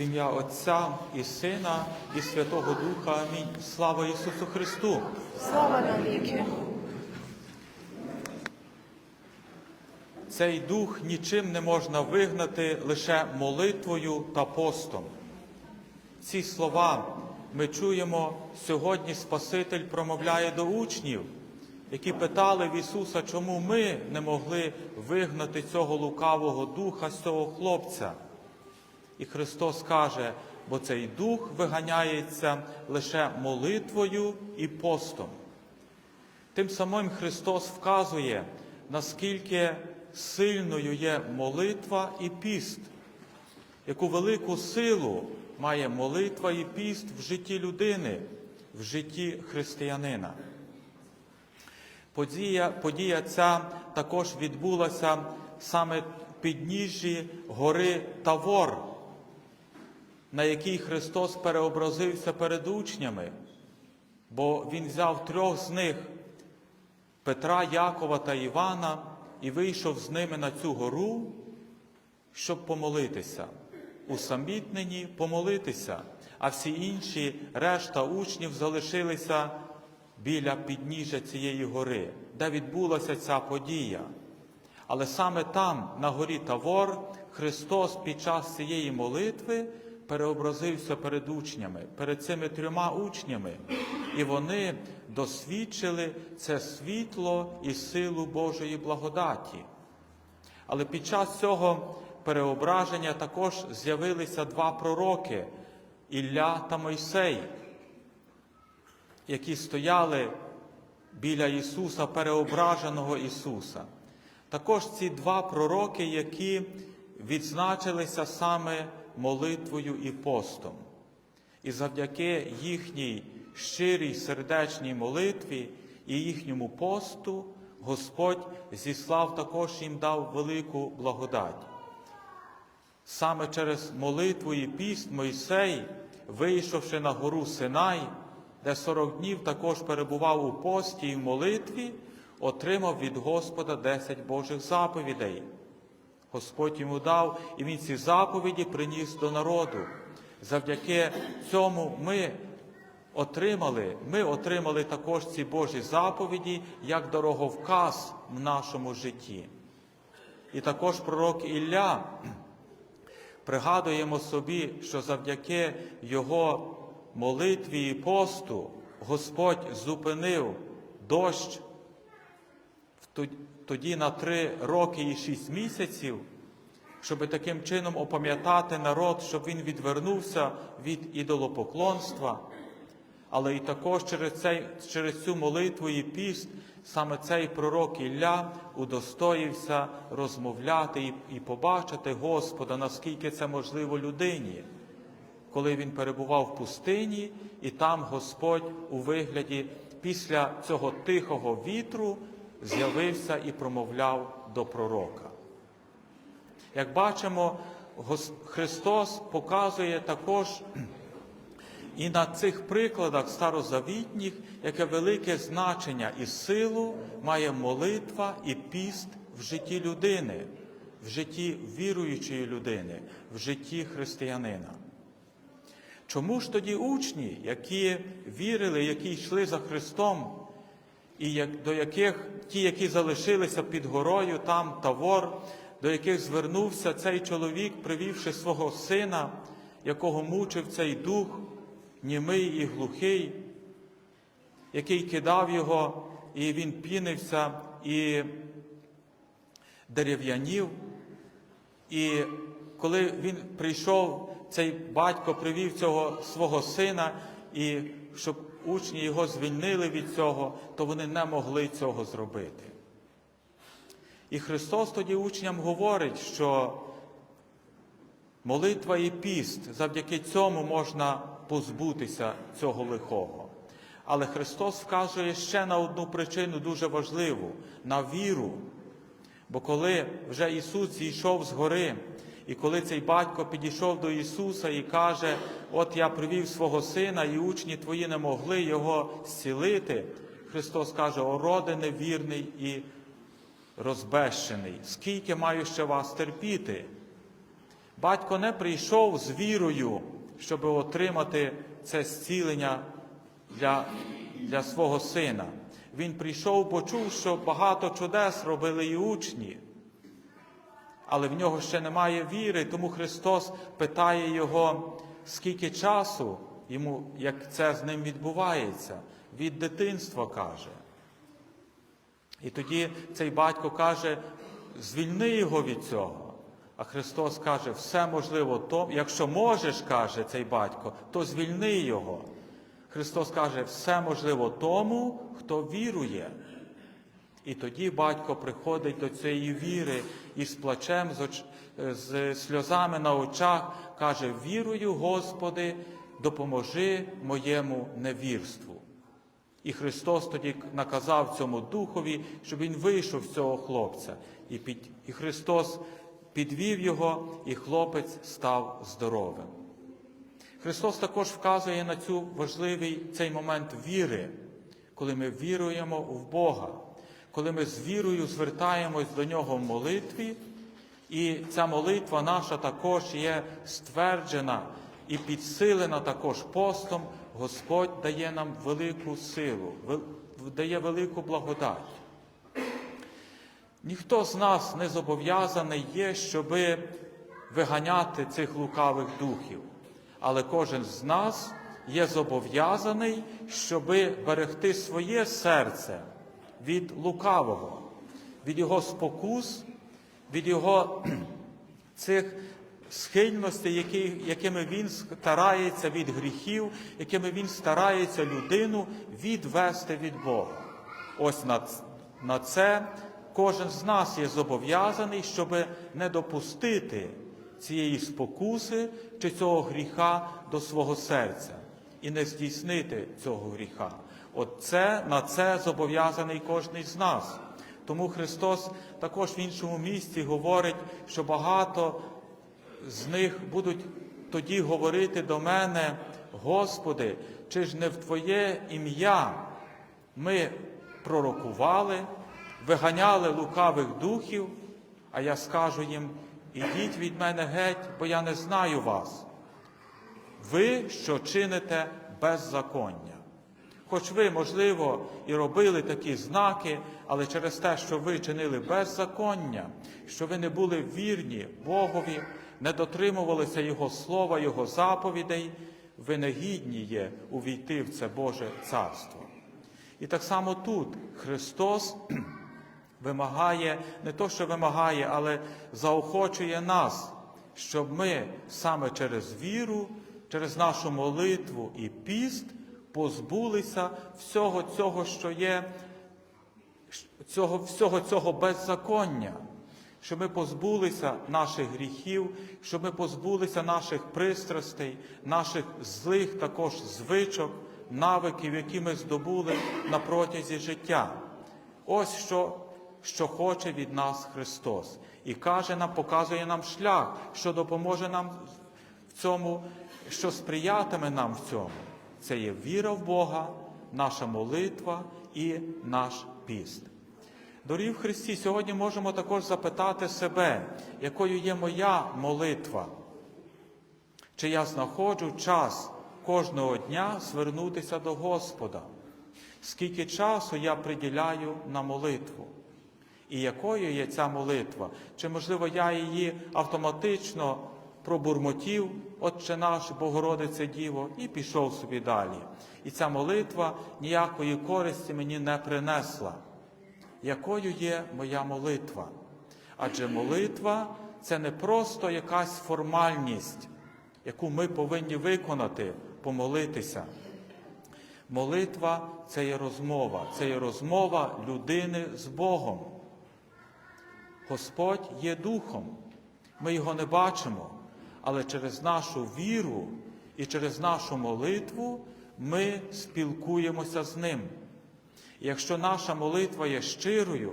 В ім'я Отця і Сина, і Святого Духа. Амінь. Слава Ісусу Христу! Слава навіки. Цей дух нічим не можна вигнати лише молитвою та постом. Ці слова ми чуємо сьогодні. Спаситель промовляє до учнів, які питали в Ісуса, чому ми не могли вигнати цього лукавого духа з цього хлопця. І Христос каже, бо цей дух виганяється лише молитвою і постом. Тим самим Христос вказує, наскільки сильною є молитва і піст, яку велику силу має молитва і піст в житті людини, в житті християнина. Подія, подія ця також відбулася саме підніжжі гори Тавор, на якій Христос переобразився перед учнями, бо Він взяв трьох з них Петра, Якова та Івана і вийшов з ними на цю гору, щоб помолитися. Усамітнені помолитися, а всі інші решта учнів залишилися біля підніжжя цієї гори, де відбулася ця подія. Але саме там, на горі Тавор, Христос під час цієї молитви переобразився перед учнями, перед цими трьома учнями, і вони досвідчили це світло і силу Божої благодаті. Але під час цього переображення також з'явилися два пророки Ілля та Мойсей, які стояли біля Ісуса, переображеного Ісуса. Також ці два пророки, які відзначилися саме молитвою і постом. І завдяки їхній щирій сердечній молитві і їхньому посту Господь зіслав також їм дав велику благодать. Саме через молитву і піст Мойсей, вийшовши на гору Синай, де 40 днів також перебував у пості і в молитві, отримав від Господа 10 Божих заповідей. Господь йому дав, і він ці заповіді приніс до народу. Завдяки цьому ми отримали, ми отримали також ці Божі заповіді як дороговказ в нашому житті. І також пророк Ілля пригадуємо собі, що завдяки його молитві і посту Господь зупинив дощ тоді на три роки і шість місяців, щоб таким чином опам'ятати народ, щоб він відвернувся від ідолопоклонства. Але і також через цей, через цю молитву і піст саме цей пророк Ілля удостоївся розмовляти і, і побачити Господа, наскільки це можливо людині, коли він перебував в пустині, і там Господь у вигляді після цього тихого вітру з'явився і промовляв до пророка. Як бачимо, Христос показує також і на цих прикладах старозавітніх, яке велике значення і силу має молитва і піст в житті людини, в житті віруючої людини, в житті християнина. Чому ж тоді учні, які вірили, які йшли за Христом, і як, до яких ті, які залишилися під горою, там Тавор, до яких звернувся цей чоловік, привівши свого сина, якого мучив цей дух, німий і глухий, який кидав його, і він пінився і дерев'янів. І коли він прийшов, цей батько привів цього свого сина, і щоб учні його звільнили від цього, то вони не могли цього зробити. І Христос тоді учням говорить, що молитва і піст, завдяки цьому можна позбутися цього лихого. Але Христос вказує ще на одну причину дуже важливу на віру. Бо коли вже Ісус зійшов з гори, і коли цей батько підійшов до Ісуса і каже, от я привів свого сина, і учні твої не могли його зцілити, Христос каже, о роде невірний і розбещений, скільки маю ще вас терпіти? Батько не прийшов з вірою, щоб отримати це зцілення для, для свого сина. Він прийшов, почув, що багато чудес робили і учні, але в нього ще немає віри, тому Христос питає його, скільки часу йому, як це з ним відбувається, від дитинства каже. І тоді цей батько каже, звільни його від цього. А Христос каже, все можливо, то, якщо можеш, каже цей батько, то звільни його. Христос каже, все можливо тому, хто вірує. І тоді батько приходить до цієї віри і з плачем, з, оч... з сльозами на очах каже: Вірую, Господи, допоможи моєму невірству. І Христос тоді наказав цьому духові, щоб він вийшов з цього хлопця. І, під... і Христос підвів його, і хлопець став здоровим. Христос також вказує на цю важливий цей момент віри, коли ми віруємо в Бога, коли ми з вірою звертаємось до Нього в молитві, і ця молитва наша також є стверджена і підсилена також постом, Господь дає нам велику силу, дає велику благодать. Ніхто з нас не зобов'язаний є, щоби виганяти цих лукавих духів. Але кожен з нас є зобов'язаний, щоби берегти своє серце лукавого, від його спокус, від його цих схильностей, які, якими він старається від гріхів, якими він старається людину відвести від Бога. Ось на, на це кожен з нас є зобов'язаний, щоб не допустити цієї спокуси чи цього гріха до свого серця і не здійснити цього гріха. От це, на це зобов'язаний кожен з нас. Тому Христос також в іншому місці говорить, що багато з них будуть тоді говорити до мене, Господи, чи ж не в Твоє ім'я ми пророкували, виганяли лукавих духів, а я скажу їм, ідіть від мене геть, бо я не знаю вас. Ви, що чините беззаконня. Хоч ви, можливо, і робили такі знаки, але через те, що ви чинили беззаконня, що ви не були вірні Богові, не дотримувалися Його слова, Його заповідей, ви не гідні є увійти в це Боже Царство. І так само тут Христос вимагає, не то, що вимагає, але заохочує нас, щоб ми саме через віру, через нашу молитву і піст позбулися всього цього, що є, цього, всього цього беззаконня, щоб ми позбулися наших гріхів, щоб ми позбулися наших пристрастей, наших злих також звичок, навиків, які ми здобули на протязі життя. Ось що що хоче від нас Христос. І каже нам, показує нам шлях, що допоможе нам в цьому, що сприятиме нам в цьому. Це є віра в Бога, наша молитва і наш піст. Дорогі в Христі, сьогодні можемо також запитати себе, якою є моя молитва, чи я знаходжу час кожного дня звернутися до Господа, скільки часу я приділяю на молитву. І якою є ця молитва? Чи, можливо, я її автоматично пробурмотів, Отче наш, Богородице Діво, і пішов собі далі. І ця молитва ніякої користі мені не принесла. Якою є моя молитва? Адже молитва це не просто якась формальність, яку ми повинні виконати, помолитися. Молитва це є розмова, це є розмова людини з Богом. Господь є духом, ми його не бачимо, але через нашу віру і через нашу молитву ми спілкуємося з Ним. І якщо наша молитва є щирою,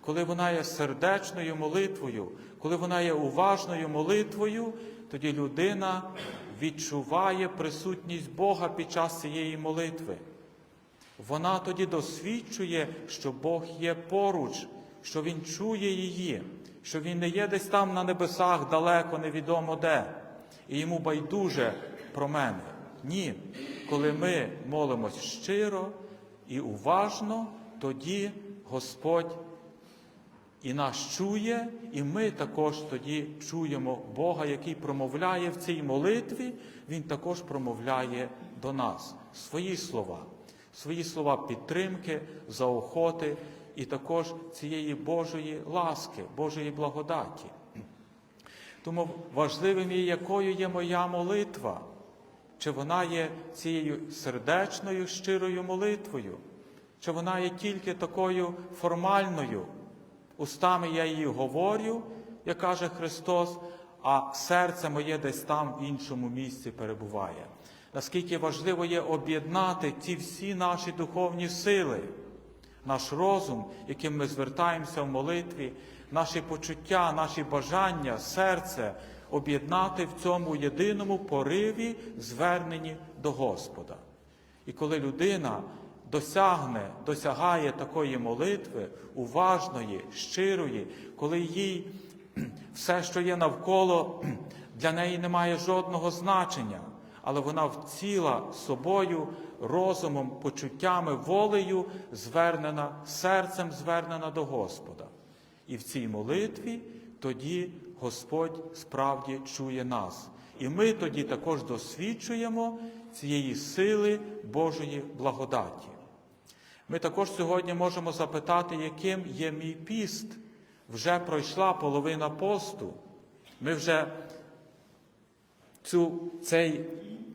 коли вона є сердечною молитвою, коли вона є уважною молитвою, тоді людина відчуває присутність Бога під час цієї молитви. Вона тоді досвідчує, що Бог є поруч, що Він чує її, що Він не є десь там на небесах, далеко, невідомо де, і йому байдуже про мене. Ні. Коли ми молимось щиро і уважно, тоді Господь і нас чує, і ми також тоді чуємо Бога, який промовляє в цій молитві, Він також промовляє до нас свої слова, свої слова підтримки, заохоти і також цієї Божої ласки, Божої благодаті. Тому важливим є, якою є моя молитва, чи вона є цією сердечною, щирою молитвою, чи вона є тільки такою формальною. Устами я її говорю, як каже Христос, а серце моє десь там в іншому місці перебуває. Наскільки важливо є об'єднати ці всі наші духовні сили, наш розум, яким ми звертаємося в молитві, наші почуття, наші бажання, серце об'єднати в цьому єдиному пориві, зверненні до Господа. І коли людина досягне, досягає такої молитви, уважної, щирої, коли їй все, що є навколо, для неї не має жодного значення, але вона вціла собою, розумом, почуттями, волею звернена, серцем звернена до Господа. І в цій молитві тоді Господь справді чує нас. І ми тоді також досвідчуємо цієї сили Божої благодаті. Ми також сьогодні можемо запитати, яким є мій піст. Вже пройшла половина посту. Ми вже цю цей,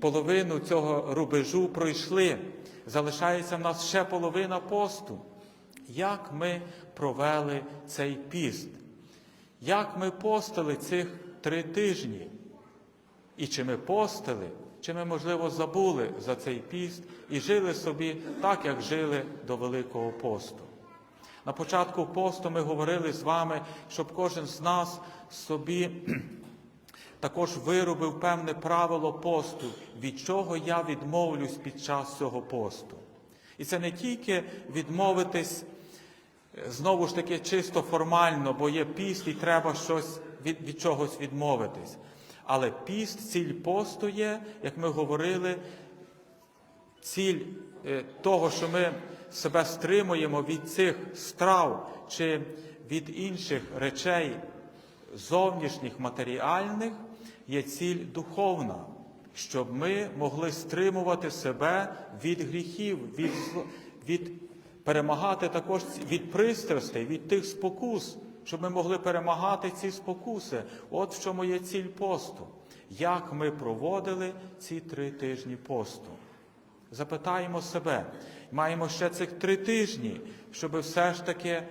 половину цього рубежу пройшли. Залишається в нас ще половина посту. Як ми провели цей піст? Як ми постили цих три тижні? І чи ми постили, чи ми, можливо, забули за цей піст і жили собі так, як жили до Великого посту? На початку посту ми говорили з вами, щоб кожен з нас собі також виробив певне правило посту, від чого я відмовлюсь під час цього посту. І це не тільки відмовитись знову ж таки чисто формально, бо є піст і треба щось від, від чогось відмовитись. Але піст, ціль посту є, як ми говорили, ціль е, того, що ми себе стримуємо від цих страв чи від інших речей зовнішніх матеріальних, є ціль духовна, щоб ми могли стримувати себе від гріхів, від, від перемагати також від пристрастей, від тих спокус, щоб ми могли перемагати ці спокуси. От в чому є ціль посту. Як ми проводили ці три тижні посту? Запитаємо себе, маємо ще цих три тижні, щоб все ж таки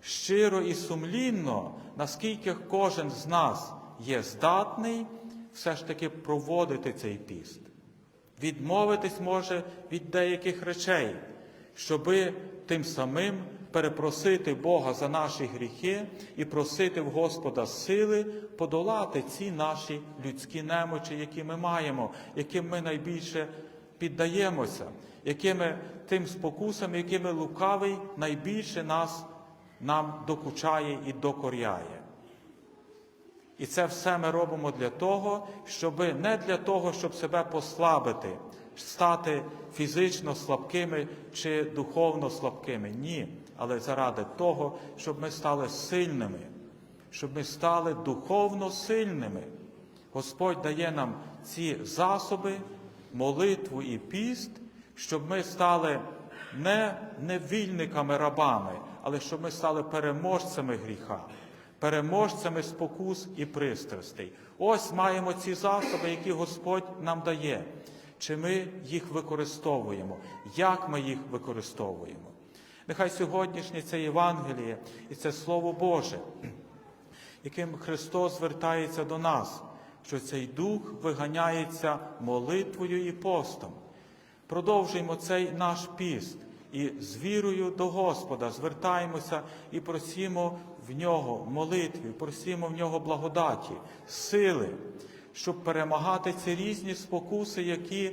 щиро і сумлінно, наскільки кожен з нас є здатний, все ж таки проводити цей піст. Відмовитись може від деяких речей, щоби тим самим перепросити Бога за наші гріхи і просити в Господа сили подолати ці наші людські немочі, які ми маємо, яким ми найбільше піддаємося, якими тим спокусам, якими лукавий найбільше нас нам докучає і докоряє. І це все ми робимо для того, щоб не для того, щоб себе послабити, стати фізично слабкими чи духовно слабкими. Ні. Але заради того, щоб ми стали сильними, щоб ми стали духовно сильними. Господь дає нам ці засоби, молитву і піст, щоб ми стали не невільниками рабами, але щоб ми стали переможцями гріха, переможцями спокус і пристрастей. Ось маємо ці засоби, які Господь нам дає. Чи ми їх використовуємо? Як ми їх використовуємо? Нехай сьогоднішнє це Євангеліє і це Слово Боже, яким Христос звертається до нас, що цей дух виганяється молитвою і постом. Продовжуємо цей наш піст і з вірою до Господа звертаємося і просимо в нього молитві, просимо в нього благодаті, сили, щоб перемагати ці різні спокуси, які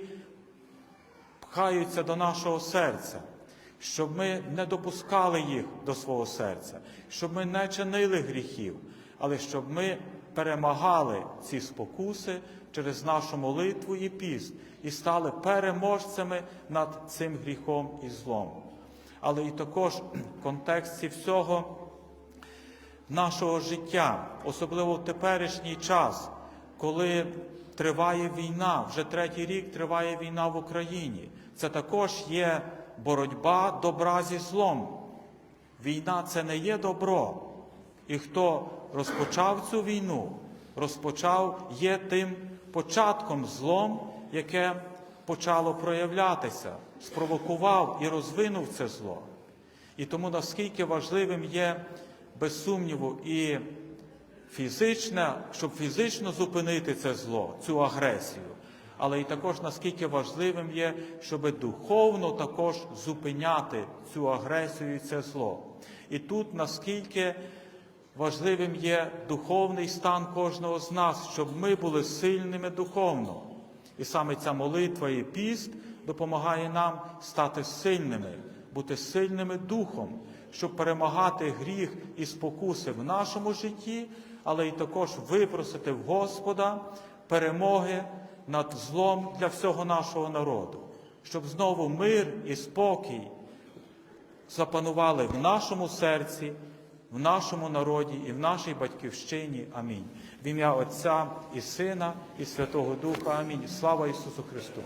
пхаються до нашого серця, щоб ми не допускали їх до свого серця, щоб ми не чинили гріхів, але щоб ми перемагали ці спокуси через нашу молитву і піст і стали переможцями над цим гріхом і злом. Але і також в контексті всього нашого життя, особливо в теперішній час, коли триває війна, вже третій рік триває війна в Україні. Це також є боротьба добра зі злом. Війна це не є добро. І хто розпочав цю війну, розпочав є тим початком злом, яке почало проявлятися, спровокував і розвинув це зло. І тому наскільки важливим є, без сумніву, і фізичне, щоб фізично зупинити це зло, цю агресію, але і також наскільки важливим є, щоб духовно також зупиняти цю агресію і це зло. І тут наскільки важливим є духовний стан кожного з нас, щоб ми були сильними духовно. І саме ця молитва і піст допомагає нам стати сильними, бути сильними духом, щоб перемагати гріх і спокуси в нашому житті, але й також випросити в Господа перемоги над злом для всього нашого народу, щоб знову мир і спокій запанували в нашому серці, в нашому народі і в нашій батьківщині. Амінь. В ім'я Отця і Сина, і Святого Духа. Амінь. Слава Ісусу Христу!